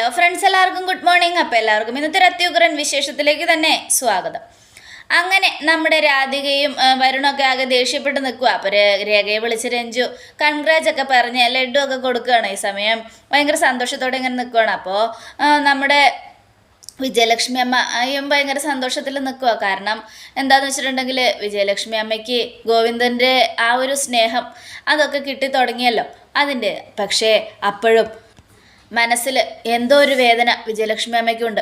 Hello friends എല്ലാവർക്കും good morning അപ്പോൾ എല്ലാവർക്കും ഇന്നത്തെ ഒരു അത്യുഗ്രൻ വിശേഷത്തിലേക്ക് തന്നെ സ്വാഗതം. അങ്ങനെ നമ്മുടെ രാധികയും വരുണൊക്കെ ആകെ ദേഷ്യപ്പെട്ട് നിൽക്കുക അപ്പോൾ രേഖയെ വിളിച്ച് രഞ്ജു കൺഗ്രാജ് ഒക്കെ പറഞ്ഞ് ലഡു ഒക്കെ കൊടുക്കുകയാണ് ഈ സമയം. ഭയങ്കര സന്തോഷത്തോടെ ഇങ്ങനെ നിൽക്കുകയാണ് അപ്പോൾ നമ്മുടെ വിജയലക്ഷ്മി അമ്മയും ഭയങ്കര സന്തോഷത്തിൽ നിൽക്കുക കാരണം എന്താന്ന് വെച്ചിട്ടുണ്ടെങ്കിൽ വിജയലക്ഷ്മി അമ്മയ്ക്ക് ഗോവിന്ദന്റെ ആ ഒരു സ്നേഹം അതൊക്കെ കിട്ടി തുടങ്ങിയല്ലോ. അതിന്റെ പക്ഷേ അപ്പോഴും മനസ്സിൽ എന്തോ ഒരു വേദന വിജയലക്ഷ്മി അമ്മയ്ക്കുണ്ട്.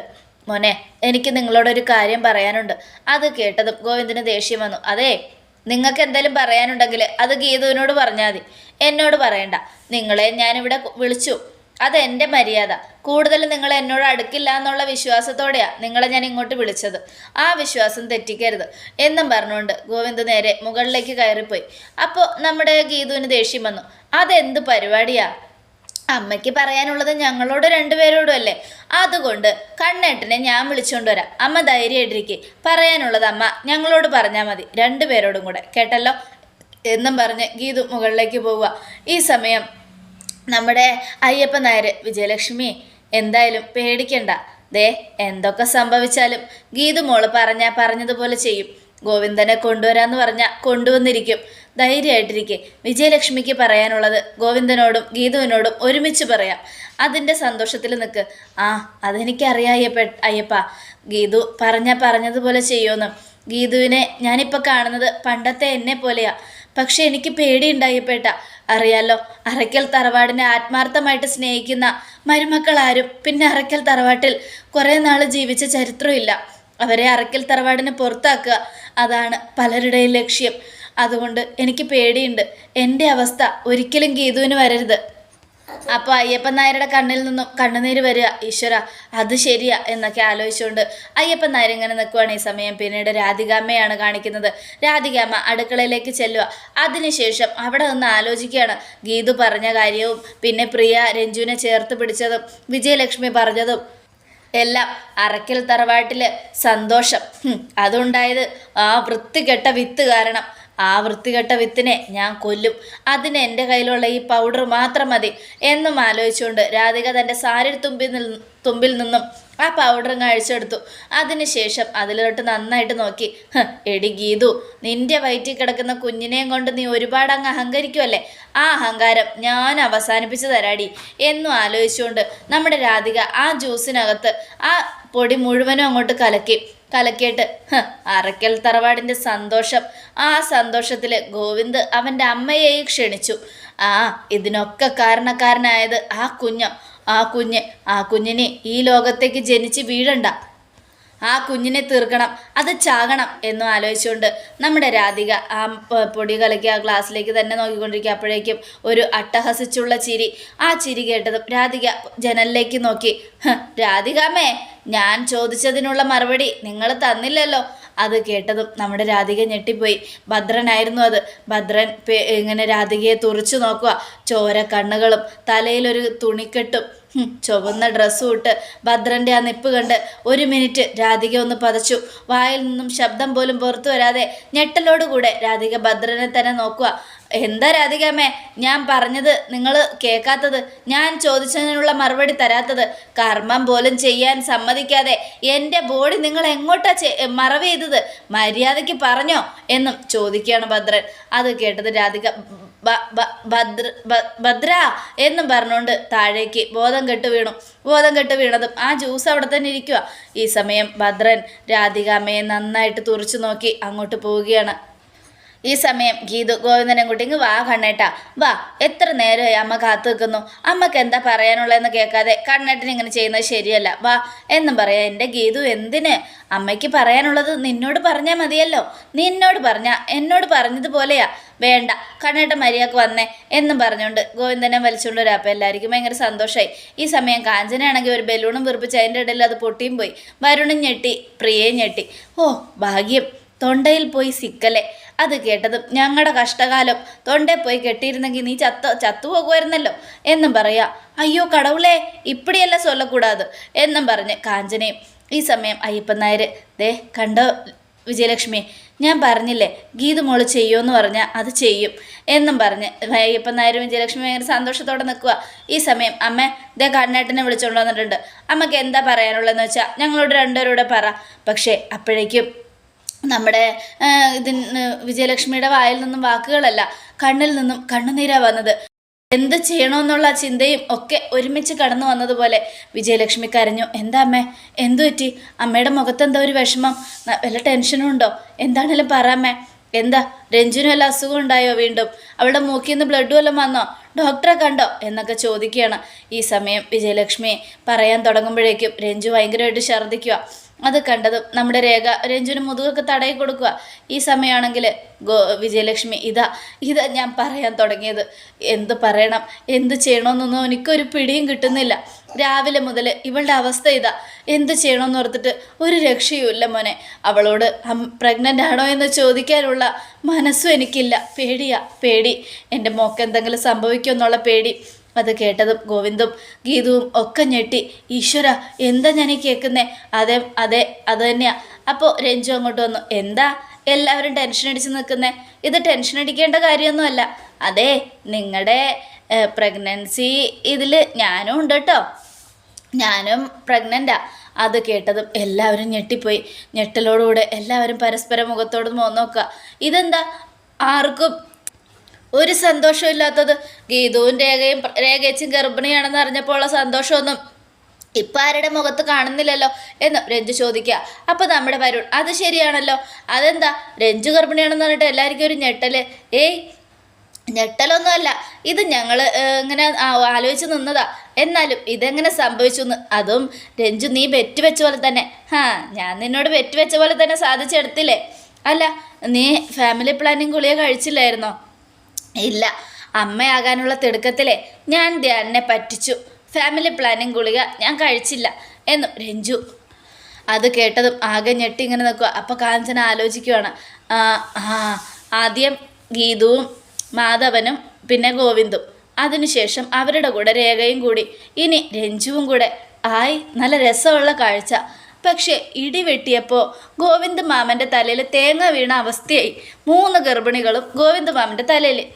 മോനെ എനിക്ക് നിങ്ങളോടൊരു കാര്യം പറയാനുണ്ട്. അത് കേട്ടതും ഗോവിന്ദന് ദേഷ്യം വന്നു. അതേ നിങ്ങൾക്ക് എന്തെങ്കിലും പറയാനുണ്ടെങ്കിൽ അത് ഗീതുവിനോട് പറഞ്ഞാൽ മതി. എന്നോട് പറയണ്ട. നിങ്ങളെ ഞാനിവിടെ വിളിച്ചു. അത് എന്റെ മര്യാദ. കൂടുതൽ നിങ്ങൾ എന്നോട് അടുക്കില്ല എന്നുള്ള വിശ്വാസത്തോടെയാണ് നിങ്ങളെ ഞാൻ ഇങ്ങോട്ട് വിളിച്ചത്. ആ വിശ്വാസം തെറ്റിക്കരുത് എന്നും പറഞ്ഞുകൊണ്ട് ഗോവിന്ദ് നേരെ മുകളിലേക്ക് കയറിപ്പോയി. അപ്പോൾ നമ്മുടെ ഗീതുവിന് ദേഷ്യം വന്നു. അതെന്ത് പരിപാടിയാ? അമ്മയ്ക്ക് പറയാനുള്ളത് ഞങ്ങളോട് രണ്ടുപേരോടും അല്ലേ? അതുകൊണ്ട് കണ്ണേട്ടനെ ഞാൻ വിളിച്ചുകൊണ്ട് വരാം. അമ്മ ധൈര്യമായിട്ടിരിക്കെ പറയാനുള്ളത് അമ്മ ഞങ്ങളോട് പറഞ്ഞാൽ മതി. രണ്ടുപേരോടും കൂടെ. കേട്ടല്ലോ? എന്നും പറഞ്ഞ് ഗീതു മുകളിലേക്ക് പോവുക. ഈ സമയം നമ്മുടെ അയ്യപ്പ നായർ വിജയലക്ഷ്മി എന്തായാലും പേടിക്കണ്ട. ദേ എന്തൊക്കെ സംഭവിച്ചാലും ഗീതു മോൾ പറഞ്ഞാൽ പറഞ്ഞതുപോലെ ചെയ്യും. ഗോവിന്ദനെ കൊണ്ടുവരാന്ന് പറഞ്ഞാൽ കൊണ്ടുവന്നിരിക്കും. ധൈര്യമായിട്ടിരിക്കെ. വിജയലക്ഷ്മിക്ക് പറയാനുള്ളത് ഗോവിന്ദനോടും ഗീതുവിനോടും ഒരുമിച്ച് പറയാം. അതിന്റെ സന്തോഷത്തിൽ നിൽക്ക് ആ അതെനിക്കറിയാം അയ്യപ്പ അയ്യപ്പ. ഗീതു പറഞ്ഞ പറഞ്ഞതുപോലെ ചെയ്യുമെന്ന്. ഗീതുവിനെ ഞാനിപ്പോൾ കാണുന്നത് പണ്ടത്തെ എന്നെ പോലെയാ. പക്ഷെ എനിക്ക് പേടിയുണ്ടായിപ്പേട്ട അറിയാലോ അറയ്ക്കൽ തറവാടിനെ ആത്മാർത്ഥമായിട്ട് സ്നേഹിക്കുന്ന മരുമക്കളാരും പിന്നെ അറയ്ക്കൽ തറവാട്ടിൽ കുറേ നാൾ ജീവിച്ച ചരിത്രമില്ല അവരെ അറക്കൽ തറവാടിന് പുറത്താക്കുക. അതാണ് പലരുടെയും ലക്ഷ്യം. അതുകൊണ്ട് എനിക്ക് പേടിയുണ്ട്. എന്റെ അവസ്ഥ ഒരിക്കലും ഗീതുവിന് വരരുത്. അപ്പോൾ അയ്യപ്പൻ നായരുടെ കണ്ണിൽ നിന്നും കണ്ണുനീര് വരിക. ഈശ്വര അത് ശരിയാ എന്നൊക്കെ ആലോചിച്ചുകൊണ്ട് അയ്യപ്പൻ നായർ ഇങ്ങനെ നിൽക്കുവാണ് ഈ സമയം. പിന്നീട് രാധികാമ്മയാണ് കാണിക്കുന്നത്. രാധികാമ്മ അടുക്കളയിലേക്ക് ചെല്ലുക. അതിനുശേഷം അവിടെ നിന്ന് ആലോചിക്കുകയാണ്. ഗീതു പറഞ്ഞ കാര്യവും പിന്നെ പ്രിയ രഞ്ജുവിനെ ചേർത്ത് പിടിച്ചതും വിജയലക്ഷ്മി പറഞ്ഞതും എല്ലാം അറക്കൽ തറവാട്ടിൽ സന്തോഷം. അതുണ്ടായത് ആ വൃത്തികെട്ട വിത്ത് കാരണം. ആ വൃത്തികെട്ട വിത്തിനെ ഞാൻ കൊല്ലും. അതിന് എന്റെ കയ്യിലുള്ള ഈ പൗഡർ മാത്രം മതി എന്നും ആലോചിച്ചുകൊണ്ട് രാധിക തന്റെ സാരി തുമ്പിൽ തുമ്പിൽ നിന്നും ആ പൗഡറും കഴിച്ചെടുത്തു അതിനുശേഷം അതിലോട്ട് നന്നായിട്ട് നോക്കി. "ഹ്, എടി ഗീതു നിന്റെ വയറ്റിൽ കിടക്കുന്ന കുഞ്ഞിനെയും കൊണ്ട് നീ ഒരുപാട് അങ്ങ് അഹങ്കരിക്കുമല്ലേ ആ അഹങ്കാരം ഞാൻ അവസാനിപ്പിച്ചു തരാടി എന്നും ആലോചിച്ചുകൊണ്ട് നമ്മുടെ രാധിക ആ ജ്യൂസിനകത്ത് ആ പൊടി മുഴുവനും അങ്ങോട്ട് കലക്കി. കലക്കിയിട്ട് "ഹ്, അറക്കൽ തറവാടിന്റെ സന്തോഷം. ആ സന്തോഷത്തിൽ ഗോവിന്ദ് അവന്റെ അമ്മയെയും ക്ഷണിച്ചു. ആ ഇതിനൊക്കെ കാരണക്കാരനായത് ആ കുഞ്ഞ്. ആ കുഞ്ഞ് ആ കുഞ്ഞിനെ ഈ ലോകത്തേക്ക് ജനിച്ച് വീഴണ്ട. ആ കുഞ്ഞിനെ തീർക്കണം അത് ചാകണം എന്നും ആലോചിച്ചുകൊണ്ട് നമ്മുടെ രാധിക ആ പൊടി കലക്കി ആ ഗ്ലാസ്സിലേക്ക് തന്നെ നോക്കിക്കൊണ്ടിരിക്കുക. അപ്പോഴേക്കും ഒരു അട്ടഹസിച്ചുള്ള ചിരി. ആ ചിരി കേട്ടതും രാധിക ജനലിലേക്ക് നോക്കി. "ഹ്, രാധികാമ്മേ ഞാൻ ചോദിച്ചതിനുള്ള മറുപടി നിങ്ങൾ തന്നില്ലല്ലോ. അത് കേട്ടതും നമ്മുടെ രാധിക ഞെട്ടിപ്പോയി. ഭദ്രനായിരുന്നു അത്. ഭദ്രൻ ഇങ്ങനെ രാധികയെ തുറച്ചു നോക്കുക. ചോര കണ്ണുകളും തലയിലൊരു തുണിക്കെട്ടും ചുവന്ന ഡ്രസ്സും ഇട്ട് ഭദ്രന്റെ ആ നിപ്പ് കണ്ട് ഒരു മിനിറ്റ് രാധിക ഒന്ന് പതച്ചു. വായിൽ നിന്നും ശബ്ദം പോലും പുറത്തു വരാതെ ഞെട്ടലോടുകൂടെ രാധിക ഭദ്രനെ തന്നെ നോക്കുക. എന്താ രാധികാമ്മേ ഞാൻ പറഞ്ഞത് നിങ്ങൾ കേൾക്കാത്തത്. ഞാൻ ചോദിച്ചതിനുള്ള മറുപടി തരാത്തത്. കർമ്മം പോലും ചെയ്യാൻ സമ്മതിക്കാതെ എന്റെ ബോഡി നിങ്ങൾ എങ്ങോട്ടാ മറവ് ചെയ്തത്? മര്യാദയ്ക്ക് പറഞ്ഞോ എന്നും ചോദിക്കുകയാണ് ഭദ്രൻ. അത് കേട്ടത് രാധിക ഭദ്ര ഭദ്ര എന്നും പറഞ്ഞുകൊണ്ട് താഴേക്ക് ബോധം കെട്ട് വീണു. ബോധം കെട്ട് വീണതും ആ ജ്യൂസ് അവിടെ തന്നെ ഇരിക്കുക ഈ സമയം ഭദ്രൻ രാധികാമ്മയെ നന്നായിട്ട് തുറച്ചു നോക്കി അങ്ങോട്ട് പോവുകയാണ്. ഈ സമയം ഗീതു ഗോവിന്ദനെ കുട്ടിക്ക് വാ കണ്ണേട്ടാ. വാ എത്ര നേരമായി അമ്മ കാത്തു നിൽക്കുന്നു? അമ്മയ്ക്ക് എന്താ പറയാനുള്ളതെന്ന് കേൾക്കാതെ കണ്ണേട്ടൻ ഇങ്ങനെ ചെയ്യുന്നത് ശരിയല്ല. വാ എന്നും പറയാം എന്റെ ഗീതു എന്തിന്? അമ്മയ്ക്ക് പറയാനുള്ളത് നിന്നോട് പറഞ്ഞാൽ മതിയല്ലോ. നിന്നോട് പറഞ്ഞാ എന്നോട് പറഞ്ഞതുപോലെയാ. വേണ്ട കണ്ണേട്ട മര്യാദയ്ക്ക് വന്നേ എന്നും പറഞ്ഞുകൊണ്ട് ഗോവിന്ദനെ വലിച്ചുകൊണ്ട് വരാം അപ്പോൾ എല്ലാവർക്കും ഭയങ്കര സന്തോഷമായി ഈ സമയം കാഞ്ചനയാണെങ്കിൽ ഒരു ബലൂണും വീർപ്പിച്ച് അതിന്റെ ഇടയിൽ അത് പൊട്ടിയും പോയി. വരുണും ഞെട്ടി പ്രിയയും ഞെട്ടി. ഓ ഭാഗ്യം. തൊണ്ടയിൽ പോയി സിക്കലെ. അത് കേട്ടതും ഞങ്ങളുടെ കഷ്ടകാലം തൊണ്ടേ പോയി കെട്ടിയിരുന്നെങ്കിൽ നീ ചത്ത ചത്തുപോകുമായിരുന്നല്ലോ എന്നും പറയാ. അയ്യോ കടവുളേ ഇപ്പടിയല്ല സ്വല്ലക്കൂടാതെ എന്നും പറഞ്ഞ് കാഞ്ചനയും ഈ സമയം അയ്യപ്പൻ നായർ ദേ കണ്ടോ വിജയലക്ഷ്മി ഞാൻ പറഞ്ഞില്ലേ ഗീത് മോൾ ചെയ്യുമെന്ന് പറഞ്ഞാൽ അത് ചെയ്യും എന്നും പറഞ്ഞ് അയ്യപ്പൻ നായരും വിജയലക്ഷ്മി ഭയങ്കര സന്തോഷത്തോടെ നിൽക്കുക ഈ സമയം അമ്മ ഇതേ കണ്ണേട്ടനെ വിളിച്ചുകൊണ്ട് വന്നിട്ടുണ്ട്. അമ്മയ്ക്ക് എന്താ പറയാനുള്ളതെന്ന് വെച്ചാൽ ഞങ്ങളോട് രണ്ടുപേരൂടെ പറ. പക്ഷേ അപ്പോഴേക്കും നമ്മുടെ ഇതിന് വിജയലക്ഷ്മിയുടെ വായിൽ നിന്നും വാക്കുകളല്ല കണ്ണിൽ നിന്നും കണ്ണുനീരാ വന്നത്. എന്ത് ചെയ്യണമെന്നുള്ള ചിന്തയും ഒക്കെ ഒരുമിച്ച് കടന്നു വന്നതുപോലെ വിജയലക്ഷ്മി കരഞ്ഞു. എന്താ അമ്മേ? എന്തു പറ്റി? അമ്മയുടെ മുഖത്ത് എന്താ ഒരു വിഷമം? വല്ല ടെൻഷനും ഉണ്ടോ? എന്താണേലും പറ അമ്മേ. എന്താ? രഞ്ജുനും വല്ല അസുഖം ഉണ്ടായോ വീണ്ടും? അവളുടെ മൂക്കിൽ നിന്ന് ബ്ലഡ് വല്ലതും വന്നോ? ഡോക്ടറെ കണ്ടോ? എന്നൊക്കെ ചോദിക്കുകയാണ് ഈ സമയം വിജയലക്ഷ്മി പറയാൻ തുടങ്ങുമ്പോഴേക്കും രഞ്ജു ഭയങ്കരമായിട്ട് ഛർദ്ദിക്കുക അത് കണ്ടതും നമ്മുടെ രേഖ രഞ്ജുവിന് മുതുകൊക്കെ തടയി കൊടുക്കുക. ഈ സമയമാണെങ്കിൽ ഗോ വിജയലക്ഷ്മി ഇതാ ഇതാ ഞാൻ പറയാൻ തുടങ്ങിയത്. എന്ത് പറയണം? എന്ത് ചെയ്യണമെന്നൊന്നും എനിക്കൊരു പിടിയും കിട്ടുന്നില്ല. രാവിലെ മുതൽ ഇവളുടെ അവസ്ഥ ഇതാ. എന്ത് ചെയ്യണമെന്ന് ഓർത്തിട്ട് ഒരു രക്ഷയുമില്ല മോനെ. അവളോട് പ്രഗ്നന്റ് ആണോ എന്ന് ചോദിക്കാനുള്ള മനസ്സും എനിക്കില്ല. പേടിയാ പേടി. എന്റെ മോക്ക് എന്തെങ്കിലും സംഭവിക്കുമെന്നുള്ള പേടി. അത് കേട്ടതും ഗോവിന്ദും ഗീതുവും ഒക്കെ ഞെട്ടി ഈശ്വര എന്താ ഞാൻ ഈ കേൾക്കുന്നേ അതെ അതെ അത് തന്നെയാ. അപ്പോൾ രഞ്ജു അങ്ങോട്ട് വന്നു എന്താ? എല്ലാവരും ടെൻഷൻ അടിച്ച് നിൽക്കുന്നേ? ഇത് ടെൻഷൻ അടിക്കേണ്ട കാര്യമൊന്നുമല്ല. അതെ നിങ്ങളുടെ പ്രഗ്നൻസി ഇതിൽ ഞാനും ഉണ്ട് കേട്ടോ ഞാനും പ്രഗ്നന്റാ അത് കേട്ടതും എല്ലാവരും ഞെട്ടിപ്പോയി. ഞെട്ടലോടുകൂടെ എല്ലാവരും പരസ്പരം മുഖത്തോട് നോക്കുക ഇതെന്താ? ആർക്കും ഒരു സന്തോഷമില്ലാത്തത് ഗീതുവും രേഖയും രേഖയച്ചും ഗർഭിണിയാണെന്ന് അറിഞ്ഞപ്പോഴുള്ള സന്തോഷമൊന്നും ഇപ്പം ആരുടെ മുഖത്ത് കാണുന്നില്ലല്ലോ എന്ന് രഞ്ജു ചോദിക്കുക. അപ്പോൾ നമ്മുടെ വരുൺ അത് ശരിയാണല്ലോ. അതെന്താ? രഞ്ജു ഗർഭിണിയാണെന്ന് പറഞ്ഞിട്ട് എല്ലാവർക്കും ഒരു ഞെട്ടൽ. ഏയ് ഞെട്ടലൊന്നുമല്ല ഇത് ഞങ്ങൾ ഇങ്ങനെ ആലോചിച്ച് നിന്നതാ. എന്നാലും ഇതെങ്ങനെ സംഭവിച്ചു എന്ന് അതും രഞ്ജു നീ ബെറ്റ് വെച്ച പോലെ തന്നെ. ഹാ ഞാൻ നിന്നോട് ബെറ്റ് വെച്ച പോലെ തന്നെ സാധിച്ചെടുത്തില്ലേ? അല്ല നീ ഫാമിലി പ്ലാനിങ് ഗുളിക കഴിച്ചില്ലായിരുന്നോ? ഇല്ല. അമ്മയാകാനുള്ള തിടുക്കത്തിലെ ഞാൻ ധ്യാനെ പറ്റിച്ചു. ഫാമിലി പ്ലാനിങ് ഗുളിക ഞാൻ കഴിച്ചില്ല എന്നു രഞ്ജു. അത് കേട്ടതും ആകെ ഞെട്ടി ഇങ്ങനെ നിൽക്കുക അപ്പോൾ കാഞ്ചന ആലോചിക്കുവാണ്. ആദ്യം ഗീതുവും മാധവനും പിന്നെ ഗോവിന്ദും. അതിനുശേഷം അവരുടെ കൂടെ രേഖയും കൂടി. ഇനി രഞ്ജുവും കൂടെ. ആയി നല്ല രസമുള്ള കാഴ്ച. പക്ഷേ ഇടി വെട്ടിയപ്പോൾ ഗോവിന്ദ് മാമന്റെ തലയിൽ തേങ്ങ വീണ അവസ്ഥയായി. മൂന്ന് ഗർഭിണികളും ഗോവിന്ദ് മാമന്റെ തലയിൽ.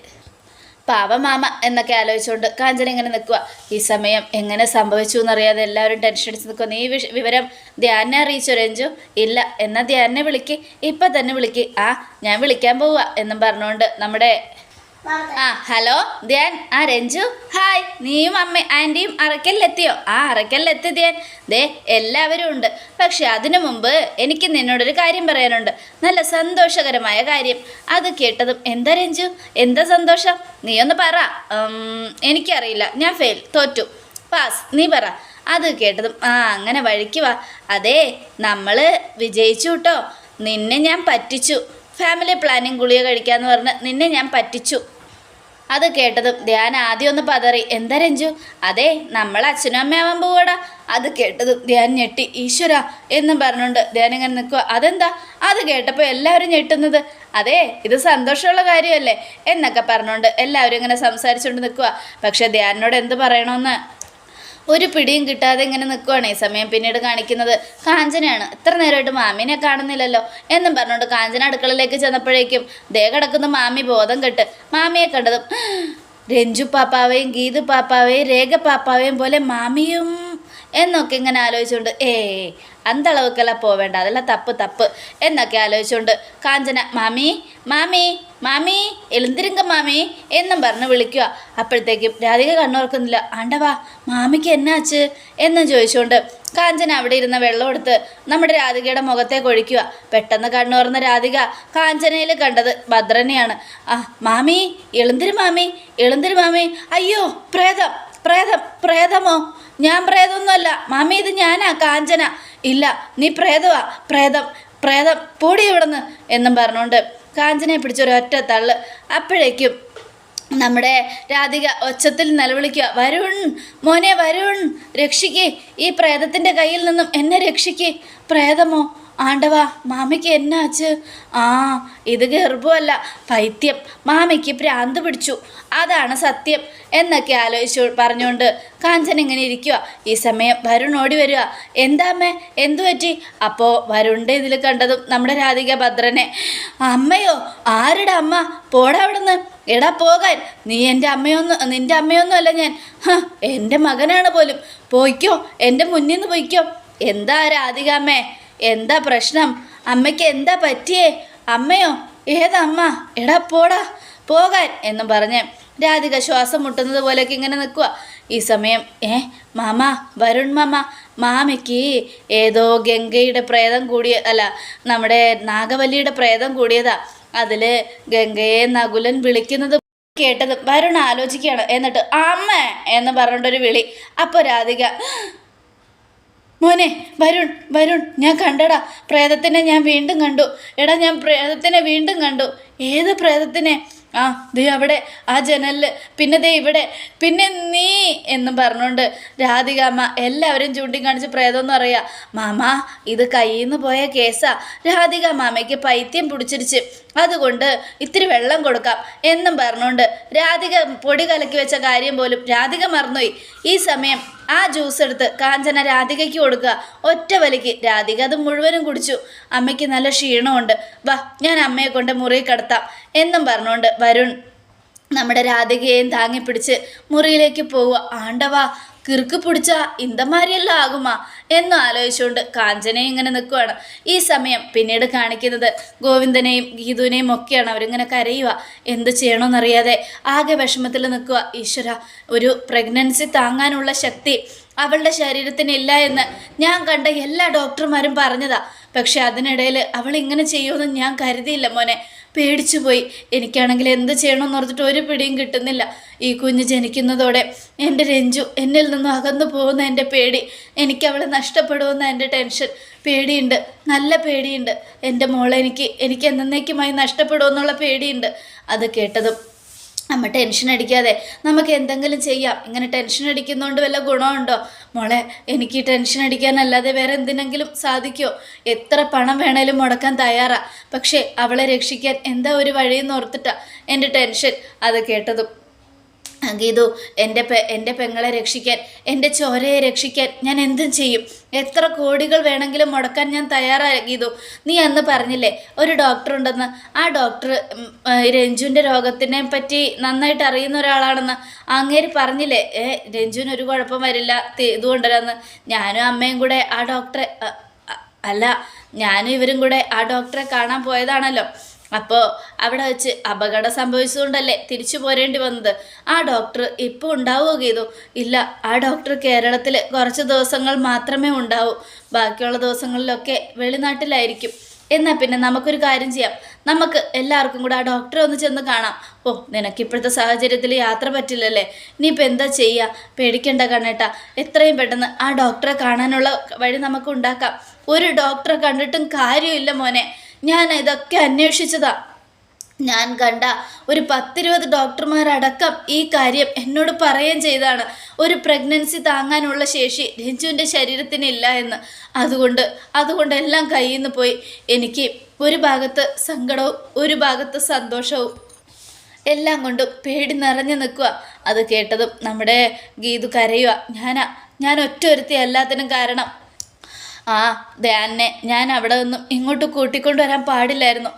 പാവമാമ എന്നൊക്കെ ആലോചിച്ചുകൊണ്ട് കാഞ്ചന ഇങ്ങനെ നിൽക്കുക ഈ സമയം എങ്ങനെ സംഭവിച്ചു എന്നറിയാതെ എല്ലാവരും ടെൻഷൻ അടിച്ച് നിൽക്കുക നീ വിവരം ധ്യാനെ അറിയിച്ചോ രഞ്ജു. ഇല്ല എന്നാൽ ധ്യാനെ വിളിക്ക്. ഇപ്പം തന്നെ വിളിക്ക്. ആ ഞാൻ വിളിക്കാൻ പോവുക എന്നും പറഞ്ഞുകൊണ്ട് നമ്മുടെ ആ ഹലോ ധ്യാൻ. ആ രഞ്ജു. ഹായ്. നീയും അമ്മ ആന്റിയും അറക്കലിലെത്തിയോ ആ അറക്കലിലെത്തി ധ്യാൻ. ദേ എല്ലാവരും ഉണ്ട്. പക്ഷെ അതിനു മുമ്പ് എനിക്ക് നിന്നോടൊരു കാര്യം പറയാനുണ്ട്. നല്ല സന്തോഷകരമായ കാര്യം. അത് കേട്ടതും എന്താ രഞ്ജു? എന്താ സന്തോഷം? നീ ഒന്ന് പറ. എനിക്കറിയില്ല. ഞാൻ ഫെയിൽ. തോറ്റു. പാസ്. നീ പറ. അത് കേട്ടതും ആ അങ്ങനെ വഴിക്ക് വാ. അതെ നമ്മൾ വിജയിച്ചു കേട്ടോ. നിന്നെ ഞാൻ പറ്റിച്ചു. ഫാമിലി പ്ലാനിങ് ഗുളിക കഴിക്കാമെന്ന് പറഞ്ഞ് നിന്നെ ഞാൻ പറ്റിച്ചു. അത് കേട്ടതും ധ്യാന ആദ്യം ഒന്ന് പതറി. എന്താ രഞ്ജു? അതെ നമ്മൾ അച്ഛനും അമ്മയാവാൻ പോവാടാ അത് കേട്ടതും ധ്യാൻ ഞെട്ടി. ഈശ്വര എന്നും പറഞ്ഞുകൊണ്ട് ധ്യാൻ ഇങ്ങനെ നിൽക്കുക അതെന്താ? അത് കേട്ടപ്പോൾ എല്ലാവരും ഞെട്ടുന്നത്. അതെ ഇത് സന്തോഷമുള്ള കാര്യമല്ലേ? എന്നൊക്കെ പറഞ്ഞുകൊണ്ട് എല്ലാവരും ഇങ്ങനെ സംസാരിച്ചുകൊണ്ട് നിൽക്കുക പക്ഷെ ധ്യാനോട് എന്ത് പറയണമെന്ന് ഒരു പിടിയും കിട്ടാതെ ഇങ്ങനെ നിൽക്കുവാണ് ഈ സമയം. പിന്നീട് കാണിക്കുന്നത് കാഞ്ചനയാണ്. ഇത്ര നേരമായിട്ട് മാമിനെ കാണുന്നില്ലല്ലോ എന്നും പറഞ്ഞുകൊണ്ട് കാഞ്ചന അടുക്കളയിലേക്ക് ചെന്നപ്പോഴേക്കും ദേ കിടക്കുന്ന മാമി ബോധം കെട്ട്. മാമിയെ കണ്ടതും രഞ്ജു പാപ്പാവേയും ഗീതു പാപ്പാവേയും രേഖ പാപ്പാവേയും പോലെ മാമിയും എന്നൊക്കെ ഇങ്ങനെ ആലോചിച്ചുകൊണ്ട് ഏ അന്തളവുക്കല്ല പോവേണ്ട. അതെല്ലാം തപ്പ് തപ്പ് എന്നൊക്കെ ആലോചിച്ചുകൊണ്ട് കാഞ്ചന മാമി മാമി മാമി എളുന്തിരുങ്ക മാമി എന്നും പറഞ്ഞ് വിളിക്കുക. അപ്പോഴത്തേക്കും രാധിക കണ്ണോർക്കുന്നില്ല ആണ്ടവാ മാമിക്ക് എന്നാച്ച് എന്നും ചോദിച്ചുകൊണ്ട് കാഞ്ചന അവിടെ ഇരുന്ന വെള്ളം എടുത്ത് നമ്മുടെ രാധികയുടെ മുഖത്തേക്ക് ഒഴിക്കുക. പെട്ടെന്ന് കണ്ണുറന്ന രാധിക കാഞ്ചനയിൽ കണ്ടത് ഭദ്രനെയാണ്. ആ മാമി എളുന്തിരി മാമി എളുന്തിരി മാമി. അയ്യോ പ്രേതം പ്രേതം പ്രേതമോ? ഞാൻ പ്രേതമൊന്നുമല്ല മാമി ഇത് ഞാനാ കാഞ്ചന. ഇല്ല നീ പ്രേതമാ പ്രേതം പ്രേതം പൂടി ഇവിടുന്ന് എന്നും പറഞ്ഞുകൊണ്ട് കാഞ്ചനയെ പിടിച്ചൊരു ഒറ്റ തള്ള്. അപ്പോഴേക്കും നമ്മുടെ രാധിക ഒച്ചത്തിൽ നിലവിളിക്കുക വരുൺ മോനെ വരുൺ രക്ഷിക്കേ. ഈ പ്രേതത്തിന്റെ കയ്യിൽ നിന്നും എന്നെ രക്ഷിക്കേ. പ്രേതമോ ആണ്ടവാ മാമയ്ക്ക് എന്നാച്ച് ആ ഇത് ഗർഭമല്ല പൈത്യം. മാമയ്ക്ക് ഭ്രാന്ത് പിടിച്ചു. അതാണ് സത്യം എന്നൊക്കെ ആലോചിച്ചു പറഞ്ഞുകൊണ്ട് കാഞ്ചൻ ഇങ്ങനെ ഇരിക്കുക ഈ സമയം വരുൺ ഓടി വരിക. എന്താമ്മേ എന്തു പറ്റി? അപ്പോൾ വരുണിന്റെ ഇതിൽ കണ്ടതും നമ്മുടെ രാധിക ഭദ്രനെ. അമ്മയോ ആരുടെ അമ്മ? പോടാ അവിടുന്ന്. എടാ പോകാൻ. നീ എന്റെ അമ്മയൊന്നും നിന്റെ അമ്മയൊന്നും അല്ല ഞാൻ. എന്റെ മകനാണ് പോലും. പോയിക്കോ എന്റെ മുന്നിൽ നിന്ന് പോയിക്കോ. എന്താ രാധിക അമ്മേ? എന്താ പ്രശ്നം? അമ്മയ്ക്ക് എന്താ പറ്റിയേ? അമ്മയോ? ഏതമ്മ? എടാ പോടാ പോകാൻ എന്നും പറഞ്ഞ് രാധിക ശ്വാസം മുട്ടുന്നത് പോലെയൊക്കെ ഇങ്ങനെ നിൽക്കുക ഈ സമയം ഏ മാമ വരുൺ മാമ മാമയ്ക്ക് ഏതോ ഗംഗയുടെ പ്രേതം കൂടിയ അല്ല നമ്മുടെ നാഗവല്ലിയുടെ പ്രേതം കൂടിയതാ. അതിൽ ഗംഗയെ നകുലൻ വിളിക്കുന്നത് കേട്ടത് വരുൺ ആലോചിക്കുകയാണ്. എന്നിട്ട് അമ്മ എന്ന് പറഞ്ഞിട്ടൊരു വിളി. അപ്പോൾ രാധിക മോനെ വരുൺ വരുൺ ഞാൻ കണ്ടടാ. പ്രേതത്തിനെ ഞാൻ വീണ്ടും കണ്ടു. എടാ ഞാൻ പ്രേതത്തിനെ വീണ്ടും കണ്ടു. ഏത് പ്രേതത്തിനെ? ആ ദേ അവിടെ ആ ജനലിൽ പിന്നെ ദേ ഇവിടെ. പിന്നെ നീ എന്നും പറഞ്ഞുകൊണ്ട് രാധികാമ്മ എല്ലാവരും ചൂണ്ടിക്കാണിച്ച് പ്രേതം എന്ന് പറയാ. മാമ ഇത് കയ്യിൽ നിന്ന് പോയ കേസാ. രാധിക മാമയ്ക്ക് പൈത്യം പിടിച്ചിരിച്ച്. അതുകൊണ്ട് ഇത്തിരി വെള്ളം കൊടുക്കാം എന്നും പറഞ്ഞുകൊണ്ട് രാധിക പൊടി കലക്കി വെച്ച കാര്യം പോലും രാധിക മറന്നുപോയി. ഈ സമയം ആ ജ്യൂസ് എടുത്ത് കാഞ്ചന രാധികയ്ക്ക് കൊടുക്കുക. ഒറ്റ വലിക്ക്. രാധിക അത് മുഴുവനും കുടിച്ചു. അമ്മയ്ക്ക് നല്ല ക്ഷീണമുണ്ട്. വാ ഞാൻ അമ്മയെ കൊണ്ട് മുറി കടത്താം എന്നും പറഞ്ഞുകൊണ്ട് വരുൺ നമ്മുടെ രാധികയെയും താങ്ങിപ്പിടിച്ച് മുറിയിലേക്ക് പോവുക. ആണ്ടവാ കിറുക്ക് പിടിച്ച ഇന്തമാരിയെല്ലാം ആകുമാ എന്ന് ആലോചിച്ചുകൊണ്ട് കാഞ്ചനയും ഇങ്ങനെ നിൽക്കുവാണ്. ഈ സമയം പിന്നീട് കാണിക്കുന്നത് ഗോവിന്ദനെയും ഗീതുവിനെയും ഒക്കെയാണ്. അവരിങ്ങനെ കരയുക എന്ത് ചെയ്യണമെന്നറിയാതെ ആകെ വിഷമത്തിൽ നിൽക്കുക ഈശ്വര ഒരു പ്രഗ്നൻസി താങ്ങാനുള്ള ശക്തി അവളുടെ ശരീരത്തിനില്ല എന്ന് ഞാൻ കണ്ട എല്ലാ ഡോക്ടർമാരും പറഞ്ഞതാ. പക്ഷെ അതിനിടയിൽ അവൾ ഇങ്ങനെ ചെയ്യുമെന്ന് ഞാൻ കരുതിയില്ല മോനെ. പേടിച്ചു പോയി എനിക്കാണെങ്കിൽ എന്ത് ചെയ്യണമെന്ന് ഓർത്തിട്ട് ഒരു പിടിയും കിട്ടുന്നില്ല. ഈ കുഞ്ഞ് ജനിക്കുന്നതോടെ എന്റെ രഞ്ജു എന്നിൽ നിന്നും അകന്നു പോകുന്ന എന്റെ പേടി എനിക്ക് അവളെ നഷ്ടപ്പെടുമെന്ന എന്റെ ടെൻഷൻ. പേടിയുണ്ട് നല്ല പേടിയുണ്ട്. എന്റെ മോളെ എനിക്ക് എനിക്ക് എന്നേക്കുമായി നഷ്ടപ്പെടുമെന്നുള്ള പേടിയുണ്ട്. അത് കേട്ടതും അമ്മ ടെൻഷൻ അടിക്കാതെ നമുക്ക് എന്തെങ്കിലും ചെയ്യാം. ഇങ്ങനെ ടെൻഷൻ അടിക്കുന്നതുകൊണ്ട് വല്ല ഗുണമുണ്ടോ? മോളെ എനിക്ക് ടെൻഷൻ അടിക്കാനല്ലാതെ വേറെ എന്തിനെങ്കിലും സാധിക്കുമോ എത്ര പണം വേണേലും മുടക്കാൻ തയ്യാറാ. പക്ഷേ അവളെ രക്ഷിക്കാൻ എന്താ ഒരു വഴിയെന്ന് ഓർത്തിട്ടാ എന്റെ ടെൻഷൻ അത് കേട്ടതും. ഗീതു എന്റെ പെ എന്റെ പെങ്ങളെ രക്ഷിക്കാൻ എന്റെ ചോരയെ രക്ഷിക്കാൻ ഞാൻ എന്തും ചെയ്യും. എത്ര കോടികൾ വേണമെങ്കിലും മുടക്കാൻ ഞാൻ തയ്യാറായി ഗീതു. നീ അന്ന് പറഞ്ഞില്ലേ ഒരു ഡോക്ടർ ഉണ്ടെന്ന്. ആ ഡോക്ടർ രഞ്ജുവിന്റെ രോഗത്തിനെ പറ്റി നന്നായിട്ട് അറിയുന്ന ഒരാളാണെന്ന് അങ്ങേര് പറഞ്ഞില്ലേ? ഏ രഞ്ജുവിന് ഒരു കുഴപ്പം വരില്ല തി- ഇതുകൊണ്ടല്ലാന്ന് ഞാനും അമ്മയും കൂടെ ആ ഡോക്ടറെ അല്ല ഞാനും ഇവരും കൂടെ ആ ഡോക്ടറെ കാണാൻ പോയതാണല്ലോ. അപ്പോൾ അവിടെ വെച്ച് അപകടം സംഭവിച്ചുകൊണ്ടല്ലേ തിരിച്ചു പോരേണ്ടി വന്നത്? ആ ഡോക്ടർ ഇപ്പോൾ ഉണ്ടാവുകയോ ചെയ്തു ഇല്ല ആ ഡോക്ടർ കേരളത്തിൽ കുറച്ച് ദിവസങ്ങൾ മാത്രമേ ഉണ്ടാവൂ. ബാക്കിയുള്ള ദിവസങ്ങളിലൊക്കെ വെളിനാട്ടിലായിരിക്കും. എന്നാൽ പിന്നെ നമുക്കൊരു കാര്യം ചെയ്യാം. നമുക്ക് എല്ലാവർക്കും കൂടെ ആ ഡോക്ടറെ ഒന്ന് ചെന്ന് കാണാം. ഓ നിനക്ക് ഇപ്പോഴത്തെ സാഹചര്യത്തിൽ യാത്ര പറ്റില്ലല്ലേ? ഇനിയിപ്പോൾ എന്താ ചെയ്യുക പേടിക്കേണ്ട കണ്ണേട്ട. എത്രയും പെട്ടെന്ന് ആ ഡോക്ടറെ കാണാനുള്ള വഴി നമുക്ക് ഉണ്ടാക്കാം. ഒരു ഡോക്ടറെ കണ്ടിട്ടും കാര്യമില്ല മോനെ. ഞാൻ ഇതൊക്കെ അന്വേഷിച്ചതാ. ഞാൻ കണ്ട ഒരു പത്തിരുപത് ഡോക്ടർമാരടക്കം ഈ കാര്യം എന്നോട് പറയുകയും ചെയ്താണ് ഒരു പ്രഗ്നൻസി താങ്ങാനുള്ള ശേഷി രഞ്ജുവിന്റെ ശരീരത്തിനില്ല എന്ന്. അതുകൊണ്ട് അതുകൊണ്ട് എല്ലാം കയ്യിൽ നിന്ന് പോയി. എനിക്ക് ഒരു ഭാഗത്ത് സങ്കടവും ഒരു ഭാഗത്ത് സന്തോഷവും എല്ലാം കൊണ്ടും പേടി നിറഞ്ഞു നിൽക്കുക അത് കേട്ടതും നമ്മുടെ ഗീതു കരയുക ഞാനാ ഞാൻ ഒറ്റ ഒരുത്തി എല്ലാത്തിനും കാരണം ആ ധ്യാനെ ഞാൻ അവിടെ നിന്നും ഇങ്ങോട്ട് കൂട്ടിക്കൊണ്ടുവരാൻ പാടില്ലായിരുന്നു.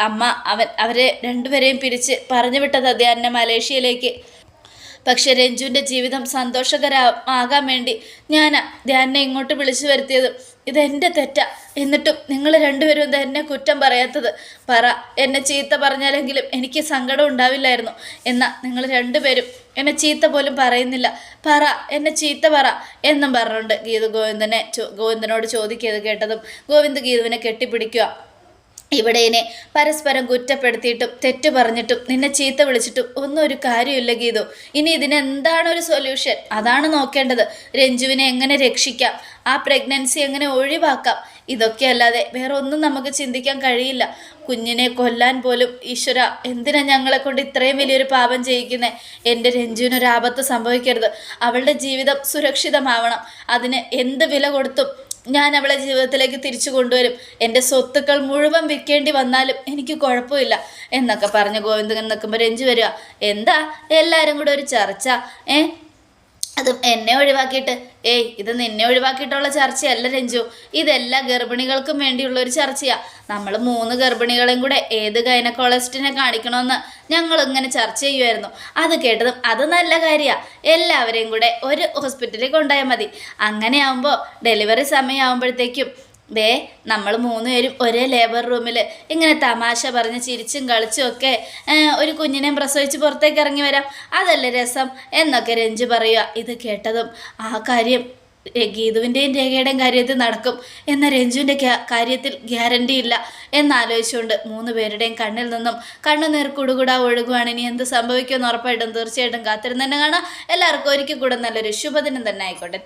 അമ്മ അവൻ അവരെ രണ്ടുപേരെയും പിരിച്ച് പറഞ്ഞു വിട്ടത് ധ്യാനെ മലേഷ്യയിലേക്ക്. പക്ഷെ രഞ്ജുവിന്റെ ജീവിതം സന്തോഷകരമാകാൻ വേണ്ടി ഞാൻ ധ്യാനെ ഇങ്ങോട്ട് വിളിച്ചു വരുത്തിയത്. ഇതെന്റെ തെറ്റാ. എന്നിട്ടും നിങ്ങൾ രണ്ടുപേരും എന്താ എന്നെ കുറ്റം പറയാത്തത്. പറ. എന്നെ ചീത്ത പറഞ്ഞാലെങ്കിലും എനിക്ക് സങ്കടം ഉണ്ടാവില്ലായിരുന്നു. എന്നാൽ നിങ്ങൾ രണ്ടുപേരും എന്നെ ചീത്ത പോലും പറയുന്നില്ല. പറ. എന്നെ ചീത്ത പറ എന്നും പറഞ്ഞുകൊണ്ട് ഗീതു ഗോവിന്ദനെ ഗോവിന്ദനോട് ചോദിക്കിയത് കേട്ടതും ഗോവിന്ദ് ഗീതുവിനെ കെട്ടിപ്പിടിക്കുക. ഇവിടെ പരസ്പരം കുറ്റപ്പെടുത്തിയിട്ടും തെറ്റ് പറഞ്ഞിട്ടും നിന്നെ ചീത്ത വിളിച്ചിട്ടും ഒന്നും ഒരു കാര്യമില്ല ഗീതു. ഇനി ഇതിനെന്താണ് ഒരു സൊല്യൂഷൻ അതാണ് നോക്കേണ്ടത്. രഞ്ജുവിനെ എങ്ങനെ രക്ഷിക്കാം? ആ പ്രഗ്നൻസി എങ്ങനെ ഒഴിവാക്കാം? ഇതൊക്കെ അല്ലാതെ വേറെ ഒന്നും നമുക്ക് ചിന്തിക്കാൻ കഴിയില്ല. കുഞ്ഞിനെ കൊല്ലാൻ പോലും ഈശ്വര എന്തിനാ ഞങ്ങളെ കൊണ്ട് ഇത്രയും വലിയൊരു പാപം ചെയ്യിക്കുന്നത് എന്റെ രഞ്ജുവിനൊരാപത്ത് സംഭവിക്കരുത്. അവളുടെ ജീവിതം സുരക്ഷിതമാവണം. അതിന് എന്ത് വില കൊടുത്തും ഞാൻ അവളെ ജീവിതത്തിലേക്ക് തിരിച്ചു കൊണ്ടുവരും. എന്റെ സ്വത്തുക്കൾ മുഴുവൻ വിൽക്കേണ്ടി വന്നാലും എനിക്ക് കുഴപ്പമില്ല എന്നൊക്കെ പറഞ്ഞ് ഗോവിന്ദൻ നിൽക്കുമ്പോൾ രഞ്ജു വരിക. എന്താ? എല്ലാവരും കൂടെ ഒരു ചർച്ച. ഏ? അതും എന്നെ ഒഴിവാക്കിയിട്ട് ഏയ് ഇത് നിന്നെ ഒഴിവാക്കിയിട്ടുള്ള ചർച്ചയല്ല രഞ്ജു. ഇതെല്ലാ ഗർഭിണികൾക്കും വേണ്ടിയുള്ള ഒരു ചർച്ചയാ. നമ്മൾ മൂന്ന് ഗർഭിണികളെയും കൂടെ ഏത് ഗൈനക്കോളജിസ്റ്റിനെ കാണിക്കണമെന്ന് ഞങ്ങൾ ഇങ്ങനെ ചർച്ച ചെയ്യുമായിരുന്നു അത് കേട്ടതും അത് നല്ല കാര്യമാണ് എല്ലാവരെയും കൂടെ ഒരു ഹോസ്പിറ്റലിൽ കൊണ്ടുപോയാൽ മതി. അങ്ങനെയാവുമ്പോൾ ഡെലിവറി സമയമാകുമ്പോഴത്തേക്കും ദേ നമ്മൾ മൂന്നുപേരും ഒരേ ലേബർ റൂമിൽ ഇങ്ങനെ തമാശ പറഞ്ഞ് ചിരിച്ചും കളിച്ചും ഒക്കെ ഒരു കുഞ്ഞിനെയും പ്രസവിച്ച് പുറത്തേക്ക് ഇറങ്ങി വരാം. അതല്ലേ രസം? എന്നൊക്കെ രഞ്ജു പറയുക ഇത് കേട്ടതും ആ കാര്യം ഗീതുവിന്റെയും രേഖയുടെയും കാര്യത്തിൽ നടക്കും. എന്ന രഞ്ജുവിന്റെ കാര്യത്തിൽ ഗ്യാരണ്ടി ഇല്ല. എന്നാലോചിച്ചുകൊണ്ട് മൂന്ന് പേരുടെയും കണ്ണിൽ നിന്നും കണ്ണുനീർ കുടുകുടാ ഒഴുകുവാണ്. ഇനി എന്ത് സംഭവിക്കുമെന്ന് ഉറപ്പായിട്ടും തീർച്ചയായിട്ടും കാത്തിരുന്ന് തന്നെ കാണാം. എല്ലാവർക്കും ഒരിക്കൽ കൂടെ നല്ലൊരു ശുഭദിനം തന്നെ ആയിക്കോട്ടെ.